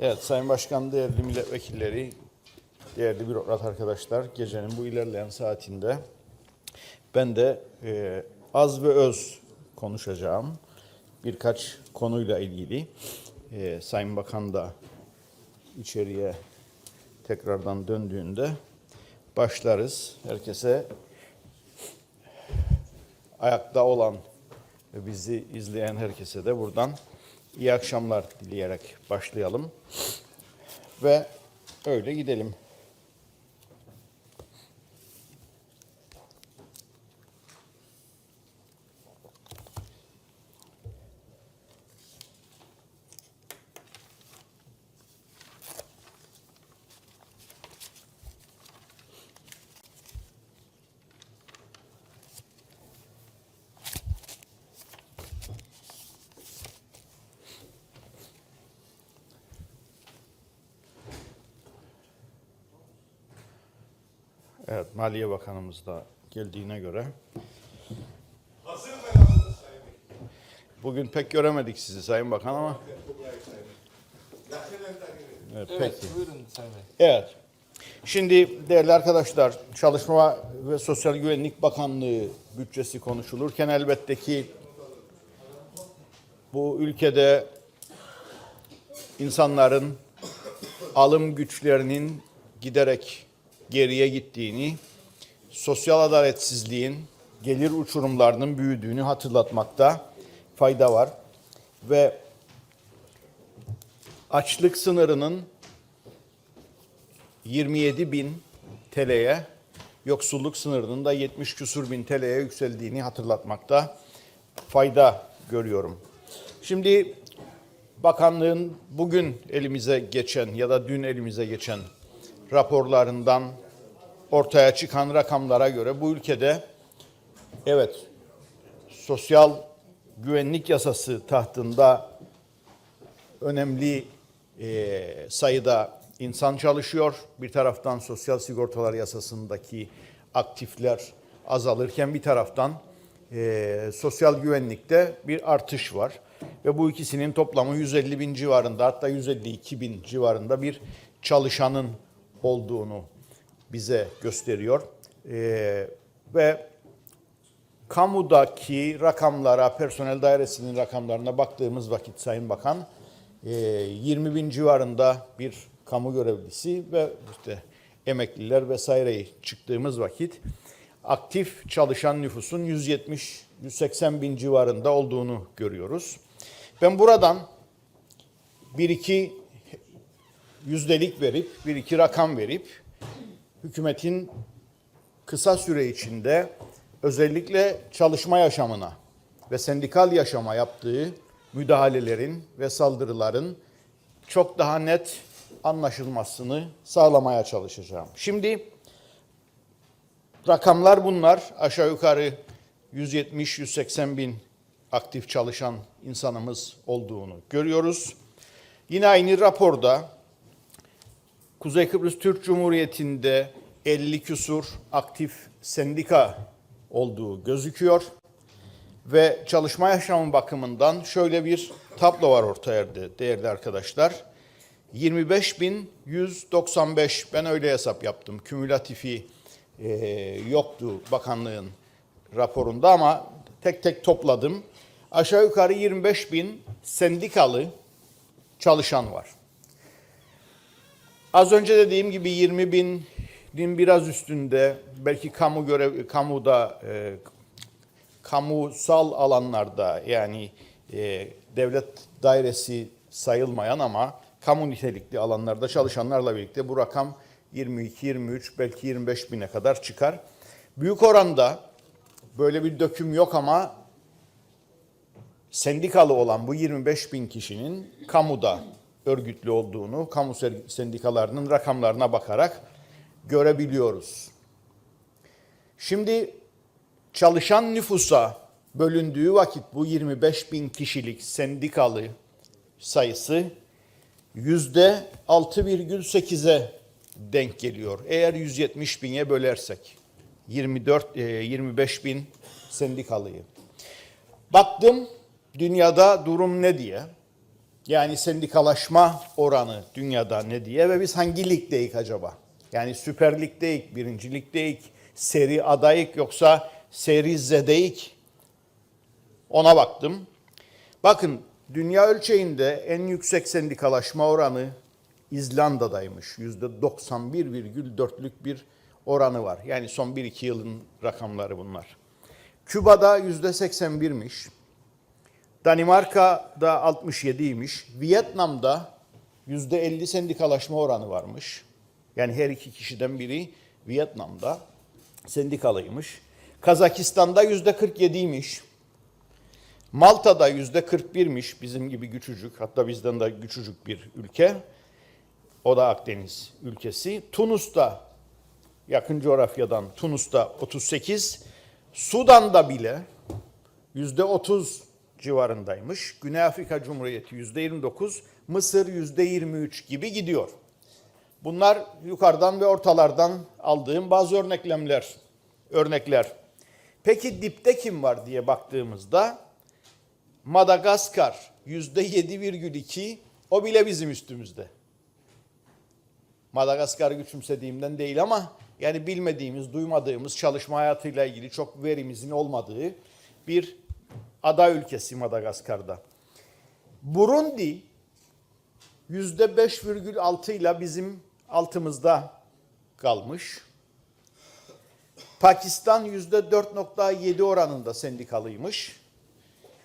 Evet Sayın Başkan, değerli milletvekilleri, değerli bürokrat arkadaşlar, gecenin bu ilerleyen saatinde ben de e, az ve öz konuşacağım. Birkaç konuyla ilgili. E, Sayın Bakan da içeriye tekrardan döndüğünde başlarız. Herkese ayakta olan ve bizi izleyen herkese de buradan iyi akşamlar dileyerek başlayalım. Ve öyle gidelim. Evet, Maliye Bakanımız da geldiğine göre. Bugün pek göremedik sizi Sayın Bakan ama. Evet, Evet, peki. buyurun Sayın Bey. Evet. Şimdi değerli arkadaşlar, Çalışma ve Sosyal Güvenlik Bakanlığı bütçesi konuşulurken elbette ki bu ülkede insanların alım güçlerinin giderek geriye gittiğini, sosyal adaletsizliğin, gelir uçurumlarının büyüdüğünü hatırlatmakta fayda var. Ve açlık sınırının 27 bin TL'ye, yoksulluk sınırının da 70 küsur bin TL'ye yükseldiğini hatırlatmakta fayda görüyorum. Şimdi bakanlığın bugün elimize geçen ya da dün elimize geçen raporlarından ortaya çıkan rakamlara göre bu ülkede evet sosyal güvenlik yasası tahtında önemli e, sayıda insan çalışıyor. Bir taraftan sosyal sigortalar yasasındaki aktifler azalırken bir taraftan e, sosyal güvenlikte bir artış var. Ve bu ikisinin toplamı 150 bin civarında hatta 152 bin civarında bir çalışanın olduğunu bize gösteriyor. E, ve kamudaki rakamlara, personel dairesinin rakamlarına baktığımız vakit Sayın Bakan, e, 20 bin civarında bir kamu görevlisi ve işte emekliler vesaireyi çıktığımız vakit aktif çalışan nüfusun 170-180 bin civarında olduğunu görüyoruz. Ben buradan bir iki yüzdelik verip, bir iki rakam verip hükümetin kısa süre içinde özellikle çalışma yaşamına ve sendikal yaşama yaptığı müdahalelerin ve saldırıların çok daha net anlaşılmasını sağlamaya çalışacağım. Şimdi rakamlar bunlar. Aşağı yukarı 170-180 bin aktif çalışan insanımız olduğunu görüyoruz. Yine aynı raporda Kuzey Kıbrıs Türk Cumhuriyeti'nde 50 küsur aktif sendika olduğu gözüküyor. Ve çalışma yaşamı bakımından şöyle bir tablo var ortaya değerli arkadaşlar. 25.195 ben öyle hesap yaptım. Kümülatifi e, yoktu bakanlığın raporunda ama tek tek topladım. Aşağı yukarı 25 bin sendikalı çalışan var. Az önce dediğim gibi 20 binin biraz üstünde belki kamu görev kamuda e, kamusal alanlarda yani e, devlet dairesi sayılmayan ama kamu nitelikli alanlarda çalışanlarla birlikte bu rakam 22, 23 belki 25 bine kadar çıkar. Büyük oranda böyle bir döküm yok ama sendikalı olan bu 25 bin kişinin kamuda örgütlü olduğunu, kamu sendikalarının rakamlarına bakarak görebiliyoruz. Şimdi çalışan nüfusa bölündüğü vakit bu 25 bin kişilik sendikalı sayısı yüzde 6,8'e denk geliyor. Eğer 170 binye bölersek 24 e, 25 bin sendikalıyı. Baktım dünyada durum ne diye. Yani sendikalaşma oranı dünyada ne diye ve biz hangi ligdeyiz acaba? Yani Süper Lig'deyiz, Birinci Lig'deyiz, Seri A'dayız yoksa Seri Z'deyiz? Ona baktım. Bakın dünya ölçeğinde en yüksek sendikalaşma oranı İzlanda'daymış. Yüzde 91,4'lük bir oranı var. Yani son 1-2 yılın rakamları bunlar. Küba'da yüzde 81'miş. Danimarka'da 67'ymiş. Vietnam'da yüzde 50 sendikalaşma oranı varmış. Yani her iki kişiden biri Vietnam'da sendikalıymış. Kazakistan'da yüzde 47'ymiş. Malta'da yüzde 41'miş bizim gibi küçücük hatta bizden de küçücük bir ülke. O da Akdeniz ülkesi. Tunus'ta yakın coğrafyadan Tunus'ta 38, Sudan'da bile yüzde 30 civarındaymış. Güney Afrika Cumhuriyeti yüzde 29, Mısır yüzde 23 gibi gidiyor. Bunlar yukarıdan ve ortalardan aldığım bazı örneklemler, örnekler. Peki dipte kim var diye baktığımızda Madagaskar yüzde 7,2 o bile bizim üstümüzde. Madagaskar'ı küçümsediğimden değil ama yani bilmediğimiz, duymadığımız çalışma hayatıyla ilgili çok verimizin olmadığı bir ada ülkesi Madagaskar'da. Burundi yüzde 5,6 ile bizim altımızda kalmış. Pakistan yüzde 4,7 oranında sendikalıymış.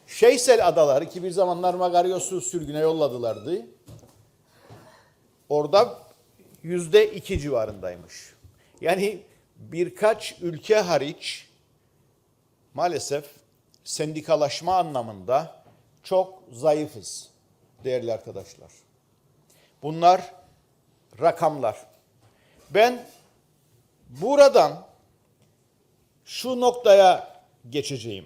Şeysel Adaları ki bir zamanlar Magaryos'u sürgüne yolladılardı. Orada yüzde iki civarındaymış. Yani birkaç ülke hariç maalesef sendikalaşma anlamında çok zayıfız değerli arkadaşlar. Bunlar rakamlar. Ben buradan şu noktaya geçeceğim.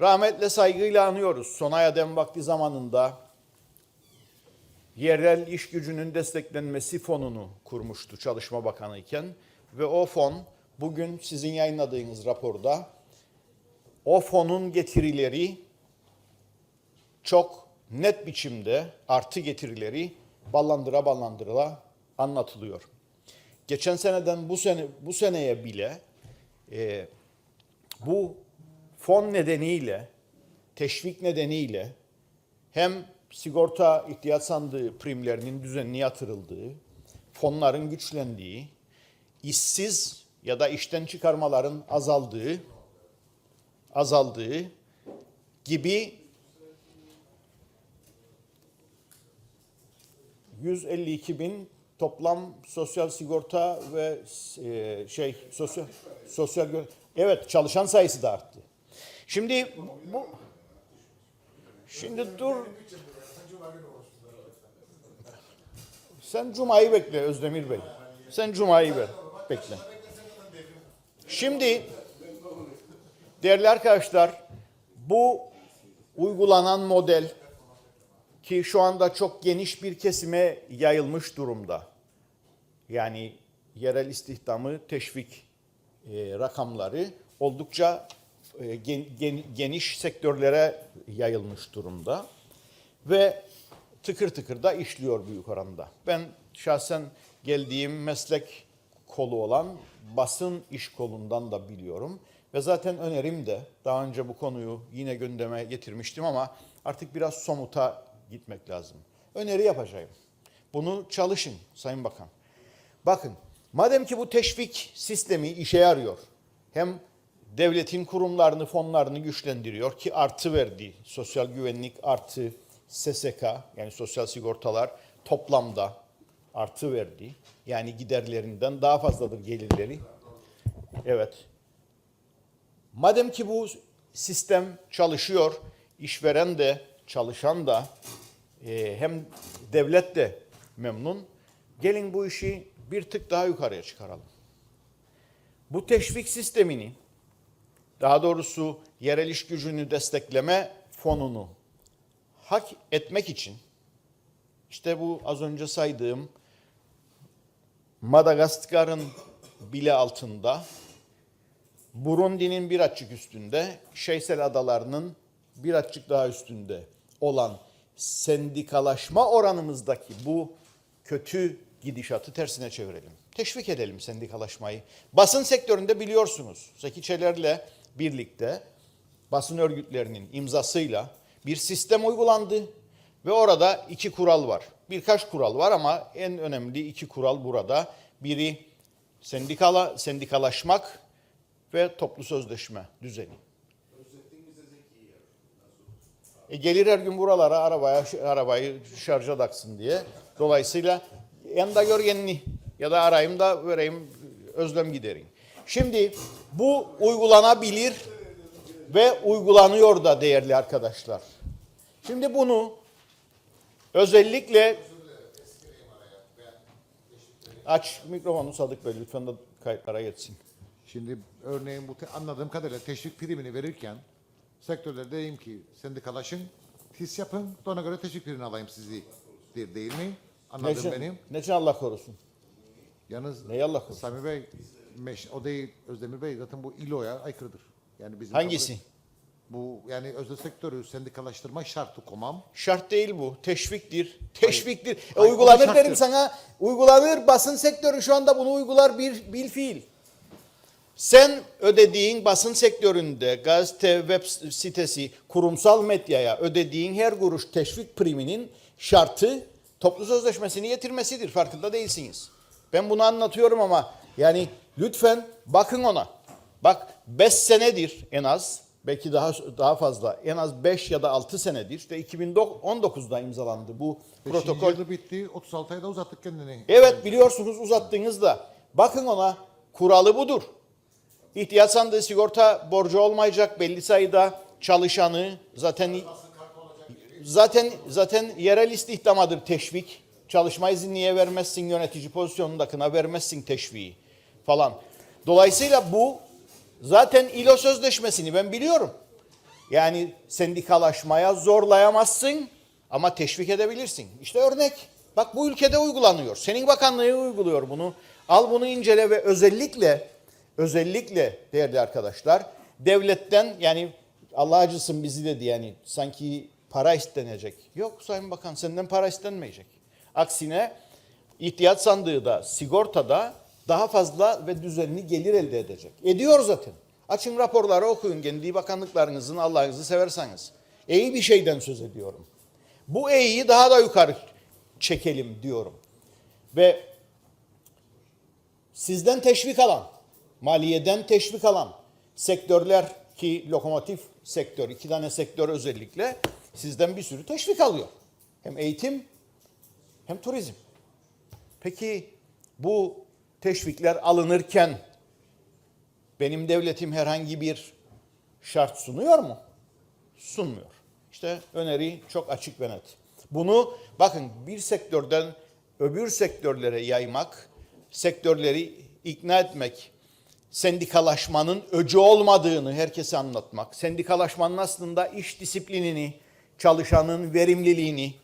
Rahmetle saygıyla anıyoruz. Sonay Adem vakti zamanında yerel iş gücünün desteklenmesi fonunu kurmuştu Çalışma Bakanı iken ve o fon bugün sizin yayınladığınız raporda o fonun getirileri çok net biçimde artı getirileri ballandıra ballandıra anlatılıyor. Geçen seneden bu sene bu seneye bile e, bu fon nedeniyle, teşvik nedeniyle hem sigorta ihtiyaç sandığı primlerinin düzenli yatırıldığı, fonların güçlendiği, işsiz ya da işten çıkarmaların azaldığı, azaldığı gibi 152 bin toplam sosyal sigorta ve e, şey sosyal sosyal evet çalışan sayısı da arttı. Şimdi bu şimdi dur sen Cuma'yı bekle Özdemir Bey. Sen Cuma'yı. Bekle. Şimdi değerli arkadaşlar bu uygulanan model ki şu anda çok geniş bir kesime yayılmış durumda. Yani yerel istihdamı teşvik e, rakamları oldukça e, gen- gen- geniş sektörlere yayılmış durumda ve tıkır tıkır da işliyor büyük oranda. Ben şahsen geldiğim meslek kolu olan basın iş kolundan da biliyorum. Ve zaten önerim de daha önce bu konuyu yine gündeme getirmiştim ama artık biraz somuta gitmek lazım. Öneri yapacağım. Bunu çalışın Sayın Bakan. Bakın madem ki bu teşvik sistemi işe yarıyor. Hem devletin kurumlarını, fonlarını güçlendiriyor ki artı verdi. Sosyal güvenlik artı SSK yani sosyal sigortalar toplamda artı verdi. Yani giderlerinden daha fazladır gelirleri. Evet. Madem ki bu sistem çalışıyor, işveren de çalışan da e, hem devlet de memnun. Gelin bu işi bir tık daha yukarıya çıkaralım. Bu teşvik sistemini, daha doğrusu yerel iş gücünü destekleme fonunu hak etmek için işte bu az önce saydığım Madagaskar'ın bile altında, Burundi'nin bir açık üstünde, Şeysel Adaları'nın bir açık daha üstünde olan sendikalaşma oranımızdaki bu kötü gidişatı tersine çevirelim. Teşvik edelim sendikalaşmayı. Basın sektöründe biliyorsunuz Zeki Çeler'le birlikte basın örgütlerinin imzasıyla bir sistem uygulandı ve orada iki kural var. Birkaç kural var ama en önemli iki kural burada. Biri sendikala, sendikalaşmak ve toplu sözleşme düzeni. E gelir her gün buralara arabaya arabayı şarja taksın diye. Dolayısıyla yanında görgenini ya da arayayım da vereyim özlem giderin. Şimdi bu uygulanabilir ve uygulanıyor da değerli arkadaşlar. Şimdi bunu özellikle aç mikrofonu Sadık Bey lütfen de kayıtlara geçsin. Şimdi örneğin bu te- anladığım kadarıyla teşvik primini verirken sektörlerde diyeyim ki sendikalaşın, TİS yapın, da ona göre teşvik primini alayım sizi değil, değil mi? Anladığım Neçin, benim. neçin Allah korusun. Yalnız Ne Allah korusun. Sami Bey, meş, o değil Özdemir Bey zaten bu İLO'ya aykırıdır. Yani bizim Hangisi? Bu yani özel sektörü sendikalaştırma şartı komam. Şart değil bu. Teşviktir. Teşviktir. E, Hayır, uygulanır şarttır. derim sana. Uygulanır. Basın sektörü şu anda bunu uygular bir bil fiil. Sen ödediğin basın sektöründe gazete, web sitesi, kurumsal medyaya ödediğin her kuruş teşvik priminin şartı toplu sözleşmesini getirmesidir. Farkında değilsiniz. Ben bunu anlatıyorum ama yani lütfen bakın ona. Bak 5 senedir en az belki daha daha fazla en az 5 ya da 6 senedir işte 2019'da imzalandı bu Protokol. protokol. yılı bitti, 36 ayda uzattık kendini. Evet biliyorsunuz uzattığınızda. Bakın ona kuralı budur. İhtiyaç sandığı sigorta borcu olmayacak belli sayıda çalışanı zaten zaten zaten yerel istihdamadır teşvik. Çalışma izni niye vermezsin yönetici pozisyonundakına vermezsin teşviği falan. Dolayısıyla bu zaten İLO sözleşmesini ben biliyorum. Yani sendikalaşmaya zorlayamazsın ama teşvik edebilirsin. İşte örnek. Bak bu ülkede uygulanıyor. Senin bakanlığı uyguluyor bunu. Al bunu incele ve özellikle özellikle değerli arkadaşlar devletten yani Allah acısın bizi dedi yani sanki para istenecek. Yok Sayın Bakan senden para istenmeyecek. Aksine ihtiyaç sandığı da sigortada daha fazla ve düzenli gelir elde edecek. Ediyor zaten. Açın raporları okuyun kendi bakanlıklarınızın Allah'ınızı severseniz. İyi bir şeyden söz ediyorum. Bu eğiyi daha da yukarı çekelim diyorum. Ve sizden teşvik alan, maliyeden teşvik alan sektörler ki lokomotif sektör, iki tane sektör özellikle sizden bir sürü teşvik alıyor. Hem eğitim hem turizm. Peki bu teşvikler alınırken benim devletim herhangi bir şart sunuyor mu? Sunmuyor. İşte öneri çok açık ve net. Bunu bakın bir sektörden öbür sektörlere yaymak, sektörleri ikna etmek, sendikalaşmanın öcü olmadığını herkese anlatmak, sendikalaşmanın aslında iş disiplinini, çalışanın verimliliğini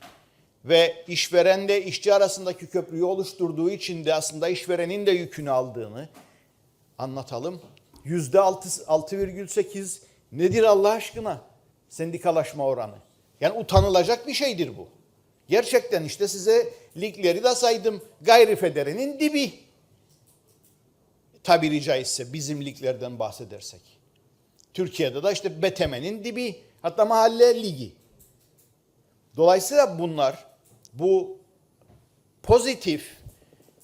ve işverenle işçi arasındaki köprüyü oluşturduğu için de aslında işverenin de yükünü aldığını anlatalım. Yüzde altı- 6,8 nedir Allah aşkına sendikalaşma oranı? Yani utanılacak bir şeydir bu. Gerçekten işte size ligleri de saydım. Gayri federenin dibi. Tabiri caizse bizim liglerden bahsedersek. Türkiye'de de işte BTM'nin dibi. Hatta mahalle ligi. Dolayısıyla bunlar bu pozitif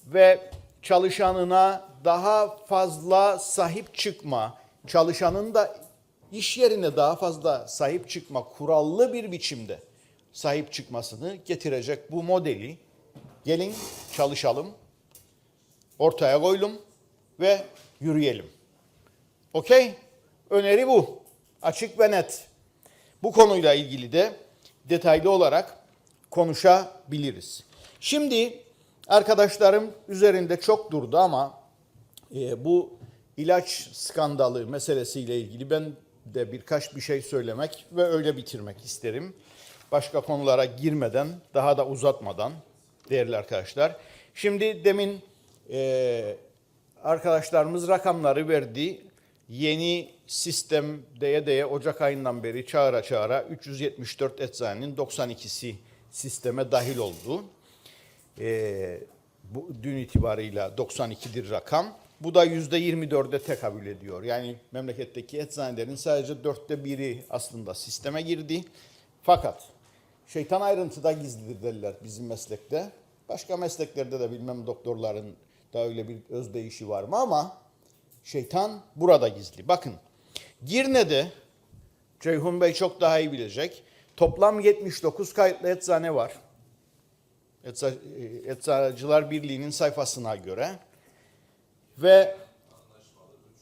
ve çalışanına daha fazla sahip çıkma, çalışanın da iş yerine daha fazla sahip çıkma, kurallı bir biçimde sahip çıkmasını getirecek bu modeli gelin çalışalım, ortaya koyalım ve yürüyelim. Okey? Öneri bu. Açık ve net. Bu konuyla ilgili de detaylı olarak konuşabiliriz. Şimdi arkadaşlarım üzerinde çok durdu ama e, bu ilaç skandalı meselesiyle ilgili ben de birkaç bir şey söylemek ve öyle bitirmek isterim. Başka konulara girmeden, daha da uzatmadan değerli arkadaşlar. Şimdi demin e, arkadaşlarımız rakamları verdi. yeni sistem deye deye Ocak ayından beri çağıra çağıra 374 eczanenin 92'si sisteme dahil oldu. Ee, bu dün itibarıyla 92'dir rakam. Bu da %24'e tekabül ediyor. Yani memleketteki eczanelerin sadece dörtte biri aslında sisteme girdi. Fakat şeytan ayrıntıda gizlidir derler bizim meslekte. Başka mesleklerde de bilmem doktorların da öyle bir özdeyişi var mı ama şeytan burada gizli. Bakın Girne'de Ceyhun Bey çok daha iyi bilecek. Toplam 79 kayıtlı eczane var. Etsa- e, Eczacılar Birliği'nin sayfasına göre ve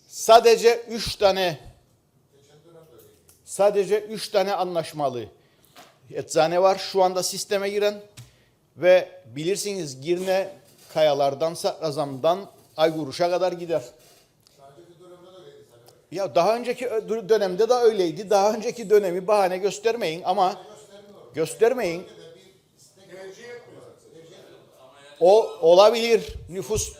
sadece 3 tane sadece 3 tane anlaşmalı eczane var şu anda sisteme giren ve bilirsiniz Girne kayalardan Sakrazam'dan Ayguruş'a kadar gider. Ya daha önceki dönemde de öyleydi. Daha önceki dönemi bahane göstermeyin ama göstermeyin. O olabilir. Nüfus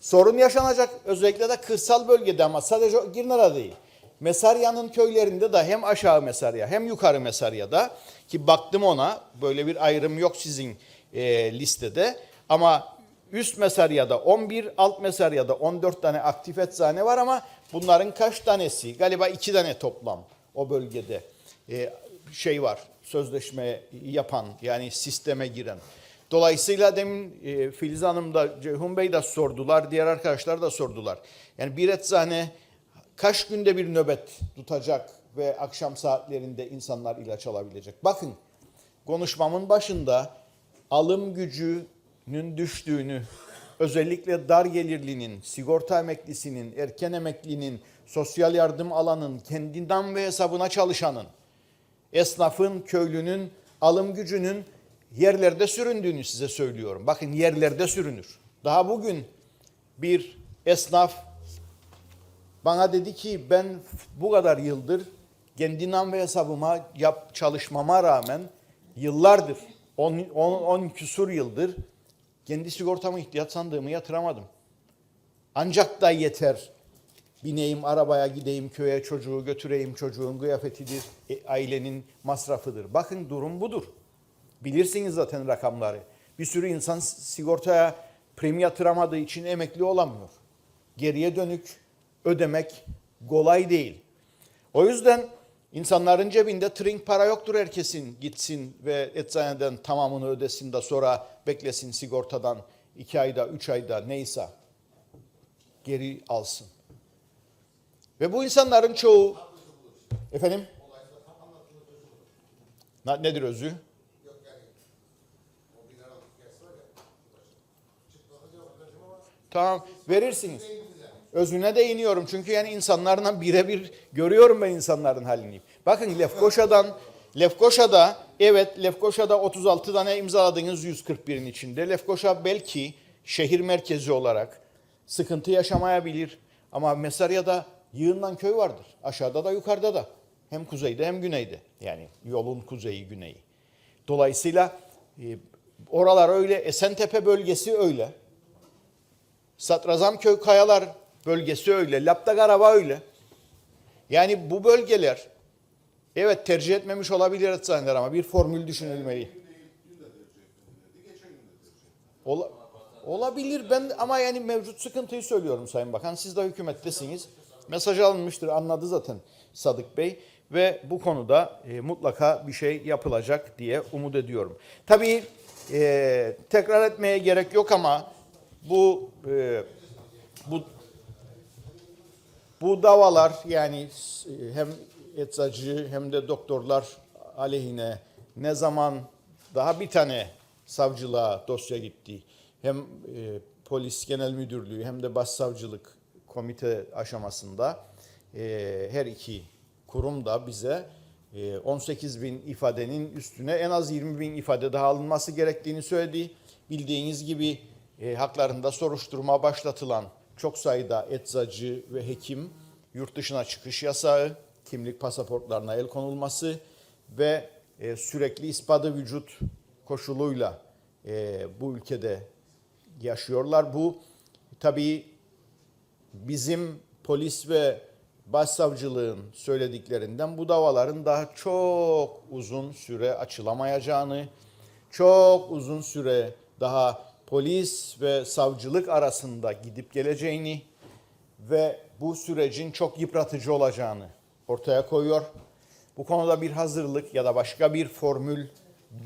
sorun yaşanacak. Özellikle de kırsal bölgede ama sadece Girnara değil. Mesarya'nın köylerinde de hem aşağı Mesarya hem yukarı Mesarya'da ki baktım ona böyle bir ayrım yok sizin e, listede ama üst Mesarya'da 11, alt Mesarya'da 14 tane aktif eczane var ama bunların kaç tanesi galiba iki tane toplam o bölgede e, şey var sözleşme yapan yani sisteme giren. Dolayısıyla demin e, Filiz Hanım da Ceyhun Bey de sordular, diğer arkadaşlar da sordular. Yani bir eczane kaç günde bir nöbet tutacak ve akşam saatlerinde insanlar ilaç alabilecek? Bakın konuşmamın başında alım gücünün düştüğünü, özellikle dar gelirlinin, sigorta emeklisinin, erken emeklinin, sosyal yardım alanın, kendinden ve hesabına çalışanın, esnafın, köylünün, alım gücünün yerlerde süründüğünü size söylüyorum. Bakın yerlerde sürünür. Daha bugün bir esnaf bana dedi ki ben bu kadar yıldır kendi nam ve hesabıma yap çalışmama rağmen yıllardır 10 10 10 küsur yıldır kendi sigortamı ihtiyaç sandığımı yatıramadım. Ancak da yeter. Bineyim arabaya gideyim köye çocuğu götüreyim çocuğun kıyafetidir, e, ailenin masrafıdır. Bakın durum budur. Bilirsiniz zaten rakamları. Bir sürü insan sigortaya prim yatıramadığı için emekli olamıyor. Geriye dönük ödemek kolay değil. O yüzden insanların cebinde trink para yoktur herkesin gitsin ve eczaneden tamamını ödesin de sonra beklesin sigortadan iki ayda, üç ayda neyse geri alsın. Ve bu insanların çoğu efendim nedir özü? Tamam verirsiniz. Özüne değiniyorum çünkü yani insanlarla birebir görüyorum ben insanların halini. Bakın Lefkoşa'dan Lefkoşa'da evet Lefkoşa'da 36 tane imzaladığınız 141'in içinde. Lefkoşa belki şehir merkezi olarak sıkıntı yaşamayabilir ama Mesarya'da yığından köy vardır. Aşağıda da yukarıda da. Hem kuzeyde hem güneyde. Yani yolun kuzeyi güneyi. Dolayısıyla e, oralar öyle Esentepe bölgesi öyle. Satrazamköy Kayalar bölgesi öyle. Laptagaraba öyle. Yani bu bölgeler evet tercih etmemiş olabilir eczaneler ama bir formül düşünülmeli. Ola, olabilir ben ama yani mevcut sıkıntıyı söylüyorum Sayın Bakan. Siz de hükümettesiniz. Mesaj alınmıştır anladı zaten Sadık Bey ve bu konuda e, mutlaka bir şey yapılacak diye umut ediyorum. Tabii e, tekrar etmeye gerek yok ama bu e, bu bu davalar yani e, hem eczacı hem de doktorlar aleyhine ne zaman daha bir tane savcılığa dosya gitti. Hem e, polis genel müdürlüğü hem de başsavcılık komite aşamasında e, her iki kurum da bize e, 18 bin ifadenin üstüne en az 20 bin ifade daha alınması gerektiğini söyledi. Bildiğiniz gibi e, haklarında soruşturma başlatılan çok sayıda eczacı ve hekim yurt dışına çıkış yasağı, kimlik pasaportlarına el konulması ve e, sürekli ispatı vücut koşuluyla e, bu ülkede yaşıyorlar. Bu tabii bizim polis ve başsavcılığın söylediklerinden bu davaların daha çok uzun süre açılamayacağını, çok uzun süre daha polis ve savcılık arasında gidip geleceğini ve bu sürecin çok yıpratıcı olacağını ortaya koyuyor. Bu konuda bir hazırlık ya da başka bir formül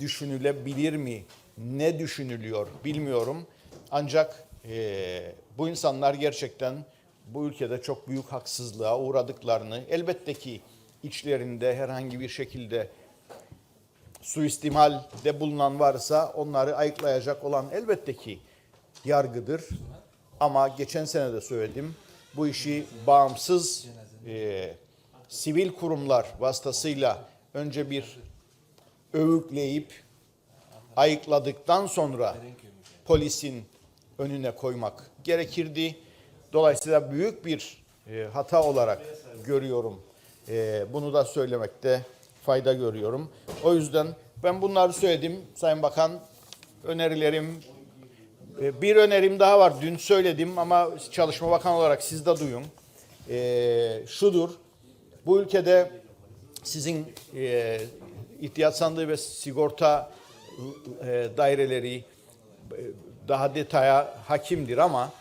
düşünülebilir mi? Ne düşünülüyor bilmiyorum. Ancak eee, bu insanlar gerçekten bu ülkede çok büyük haksızlığa uğradıklarını elbette ki içlerinde herhangi bir şekilde suistimalde bulunan varsa onları ayıklayacak olan elbette ki yargıdır. Ama geçen sene de söyledim bu işi bağımsız e, sivil kurumlar vasıtasıyla önce bir övükleyip ayıkladıktan sonra polisin önüne koymak gerekirdi. Dolayısıyla büyük bir e, hata olarak görüyorum. E, bunu da söylemekte fayda görüyorum. O yüzden ben bunları söyledim. Sayın Bakan önerilerim e, bir önerim daha var. Dün söyledim ama Çalışma Bakanı olarak siz de duyun. E, şudur. Bu ülkede sizin e, ihtiyaç sandığı ve sigorta e, daireleri e, daha detaya hakimdir ama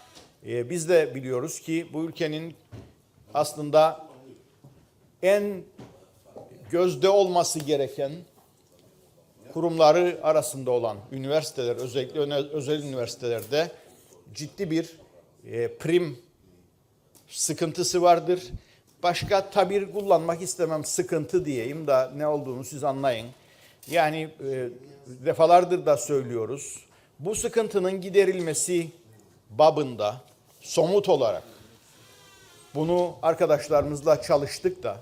e, biz de biliyoruz ki bu ülkenin aslında en gözde olması gereken kurumları arasında olan üniversiteler, özellikle özel üniversitelerde ciddi bir e, prim sıkıntısı vardır. Başka tabir kullanmak istemem, sıkıntı diyeyim da ne olduğunu siz anlayın. Yani e, defalardır da söylüyoruz. Bu sıkıntının giderilmesi babında somut olarak bunu arkadaşlarımızla çalıştık da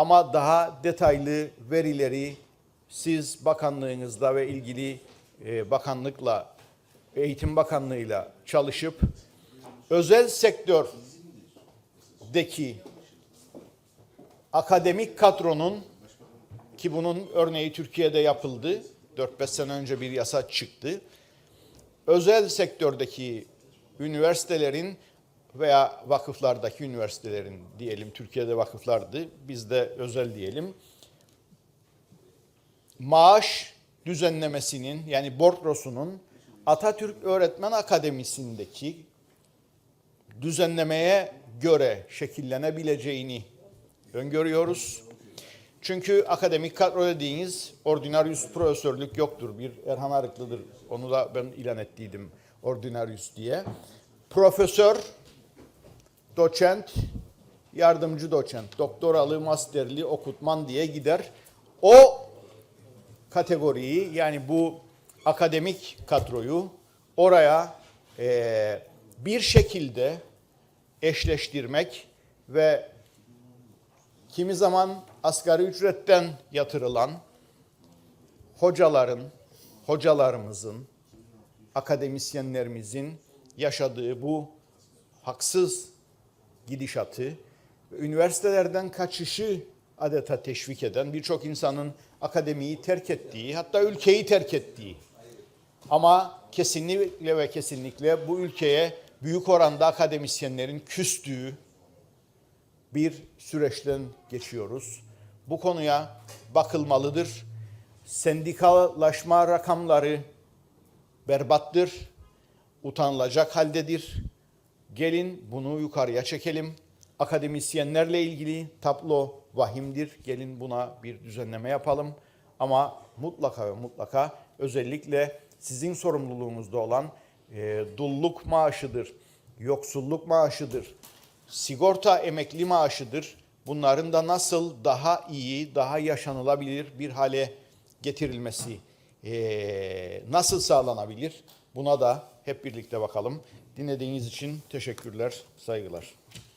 ama daha detaylı verileri siz bakanlığınızda ve ilgili e, bakanlıkla, eğitim bakanlığıyla çalışıp özel sektördeki akademik kadronun ki bunun örneği Türkiye'de yapıldı. 4-5 sene önce bir yasa çıktı. Özel sektördeki üniversitelerin veya vakıflardaki üniversitelerin diyelim Türkiye'de vakıflardı, bizde özel diyelim. Maaş düzenlemesinin yani bordrosunun Atatürk Öğretmen Akademisi'ndeki düzenlemeye göre şekillenebileceğini öngörüyoruz. Çünkü akademik kadro dediğiniz ordinarius profesörlük yoktur. Bir Erhan Arıklı'dır. Onu da ben ilan ettiydim ordinarius diye. Profesör, doçent, yardımcı doçent, doktoralı, masterli, okutman diye gider. O kategoriyi yani bu akademik kadroyu oraya eee, bir şekilde eşleştirmek ve kimi zaman asgari ücretten yatırılan hocaların, hocalarımızın, akademisyenlerimizin yaşadığı bu haksız gidişatı, üniversitelerden kaçışı adeta teşvik eden birçok insanın akademiyi terk ettiği, hatta ülkeyi terk ettiği ama kesinlikle ve kesinlikle bu ülkeye büyük oranda akademisyenlerin küstüğü bir süreçten geçiyoruz. Bu konuya bakılmalıdır. Sendikalaşma rakamları berbattır, utanılacak haldedir. Gelin bunu yukarıya çekelim. Akademisyenlerle ilgili tablo vahimdir. Gelin buna bir düzenleme yapalım. Ama mutlaka ve mutlaka özellikle sizin sorumluluğunuzda olan e, dulluk maaşıdır, yoksulluk maaşıdır, sigorta emekli maaşıdır. Bunların da nasıl daha iyi, daha yaşanılabilir bir hale getirilmesi e, nasıl sağlanabilir? Buna da hep birlikte bakalım. Dinlediğiniz için teşekkürler, saygılar.